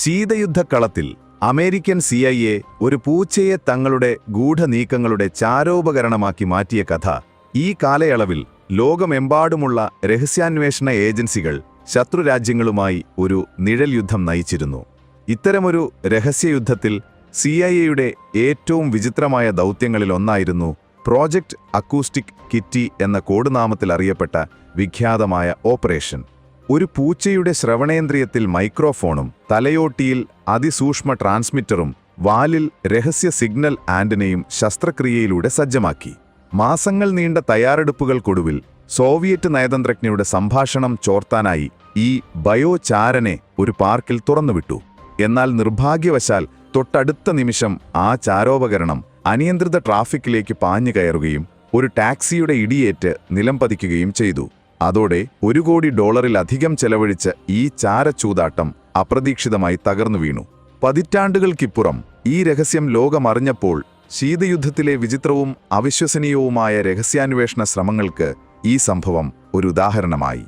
ശീതയുദ്ധക്കളത്തിൽ American C I A ഒരു പൂച്ചയെ തങ്ങളുടെ ഗൂഢനീക്കങ്ങളുടെ ചാരോപകരണമാക്കി മാറ്റിയ കഥ ഈ കാലയളവിൽ ലോകമെമ്പാടുമുള്ള രഹസ്യാന്വേഷണ ഏജൻസികൾ ശത്രുരാജ്യങ്ങളുമായി ഒരു നിഴൽ യുദ്ധം നയിച്ചിരുന്നു. ഇത്തരമൊരു രഹസ്യയുദ്ധത്തിൽ സി ഐ എയുടെ ഏറ്റവും വിചിത്രമായ ദൗത്യങ്ങളിലൊന്നായിരുന്നു പ്രോജക്റ്റ് അക്കൂസ്റ്റിക് കിറ്റി എന്ന കോഡ് നാമത്തിൽ അറിയപ്പെട്ട വിഖ്യാതമായ ഓപ്പറേഷൻ. ഒരു പൂച്ചയുടെ ശ്രവണേന്ദ്രിയത്തിൽ മൈക്രോഫോണും തലയോട്ടിയിൽ അതിസൂക്ഷ്മ ട്രാൻസ്മിറ്ററും വാലിൽ രഹസ്യ സിഗ്നൽ ആന്റിനയും ശസ്ത്രക്രിയയിലൂടെ സജ്ജമാക്കി. മാസങ്ങൾ നീണ്ട തയ്യാറെടുപ്പുകൾക്കൊടുവിൽ സോവിയറ്റ് നയതന്ത്രജ്ഞയുടെ സംഭാഷണം ചോർത്താനായി ഈ ബയോചാരനെ ഒരു പാർക്കിൽ തുറന്നുവിട്ടു. എന്നാൽ നിർഭാഗ്യവശാൽ തൊട്ടടുത്ത നിമിഷം ആ ചാരോപകരണം അനിയന്ത്രിത ട്രാഫിക്കിലേക്ക് പാഞ്ഞു കയറുകയും ഒരു ടാക്സിയുടെ ഇടിയേറ്റ് നിലം പതിക്കുകയും ചെയ്തു. അതോടെ ഒരു കോടി ഡോളറിലധികം ചെലവഴിച്ച ഈ ചാരച്ചൂതാട്ടം അപ്രതീക്ഷിതമായി തകർന്നു വീണു. പതിറ്റാണ്ടുകൾക്കിപ്പുറം ഈ രഹസ്യം ലോകമറിഞ്ഞപ്പോൾ ശീതയുദ്ധത്തിലെ വിചിത്രവും അവിശ്വസനീയവുമായ രഹസ്യാന്വേഷണ ശ്രമങ്ങൾക്ക് ഈ സംഭവം ഒരു ഉദാഹരണമായി.